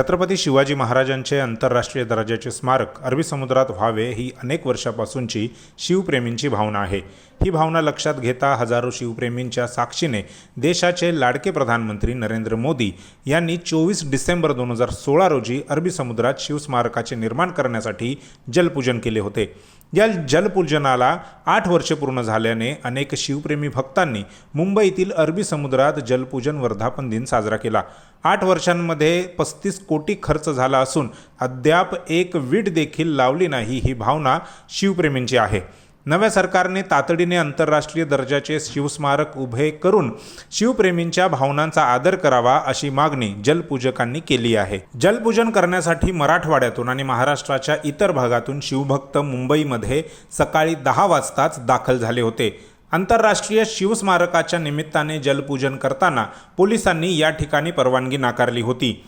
छत्रपती शिवाजी महाराजांचे आंतरराष्ट्रीय दर्जाचे स्मारक अरबी समुद्रात व्हावे ही अनेक वर्षापासूनची शिवप्रेमींची भावना आहे. ही भावना लक्षात घेता हजारो शिवप्रेमींच्या साक्षीने देशाचे लाडके प्रधानमंत्री नरेंद्र मोदी यांनी चोवीस डिसेंबर दोन हजार सोळा रोजी अरबी समुद्रात शिवस्मारकाचे निर्माण करण्यासाठी जलपूजन केले होते. या जलपूजनाला आठ वर्षे पूर्ण झाल्याने अनेक शिवप्रेमी भक्तांनी मुंबईतील अरबी समुद्रात जलपूजन वर्धापन दिन साजरा केला. आठ वर्षांमध्ये पस्तीस कोटी खर्च झाला असून अद्याप एक वीट देखील लावली नाही ही भावना शिवप्रेमींची आहे. नव्या सरकारने तातडीने आंतरराष्ट्रीय दर्जाचे शिवस्मारक उभे करून शिवप्रेमींच्या भावनांचा आदर करावा अशी मागणी जलपूजकांनी केली आहे. जलपूजन करण्यासाठी मराठवाड्यातून आणि महाराष्ट्राच्या इतर भागातून शिवभक्त मुंबईमध्ये सकाळी दहा वाजताच दाखल झाले होते. आंतरराष्ट्रीय शिवस्मारकाच्या निमित्ताने जलपूजन करताना पोलिसांनी या ठिकाणी परवानगी नाकारली होती.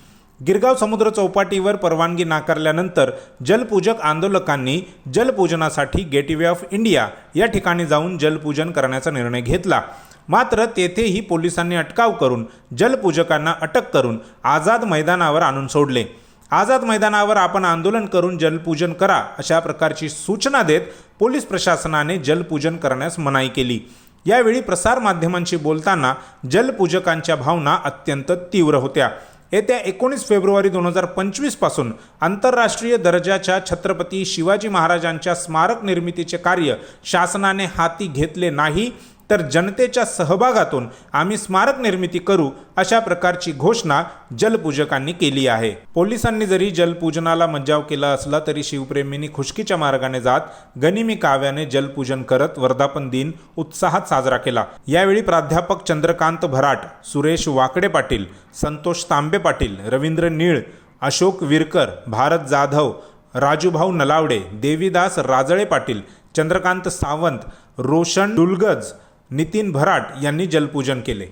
गिरगाव समुद्र चौपाटीवर परवानगी नाकारल्यानंतर जलपूजक आंदोलकांनी जलपूजनासाठी गेटवे ऑफ इंडिया या ठिकाणी जाऊन जलपूजन करण्याचा निर्णय घेतला. मात्र तेथेही पोलिसांनी अटकाव करून जलपूजकांना अटक करून आझाद मैदानावर आणून सोडले. आझाद मैदानावर आपण आंदोलन करून जलपूजन करा अशा प्रकारची सूचना देत पोलीस प्रशासनाने जलपूजन करण्यास मनाई केली. यावेळी प्रसारमाध्यमांशी बोलताना जलपूजकांच्या भावना अत्यंत तीव्र होत्या. येत्या एकोणीस फेब्रुवारी दोन हजार पंचवीसपासून आंतरराष्ट्रीय दर्जाच्या छत्रपती शिवाजी महाराजांच्या स्मारक निर्मितीचे कार्य शासनाने हाती घेतले नाही तर जनतेच्या सहभागातून आम्ही स्मारक निर्मिती करू अशा प्रकारची घोषणा जलपूजकांनी केली आहे. पोलिसांनी जरी जलपूजनाला मज्जाव केला असला तरी शिवप्रेमींनी खुशकीच्या मार्गाने जात गनिमी काव्याने जलपूजन करत वर्धापन दिन उत्साहात साजरा केला. यावेळी प्राध्यापक चंद्रकांत भराट सुरेश वाकडे पाटील संतोष तांबे पाटील रवींद्र नीळ अशोक विरकर भारत जाधव राजूभाऊ नलावडे देवीदास राजळे पाटील चंद्रकांत सावंत रोशन डुलगज नितीन भराट यांनी जलपूजन केले.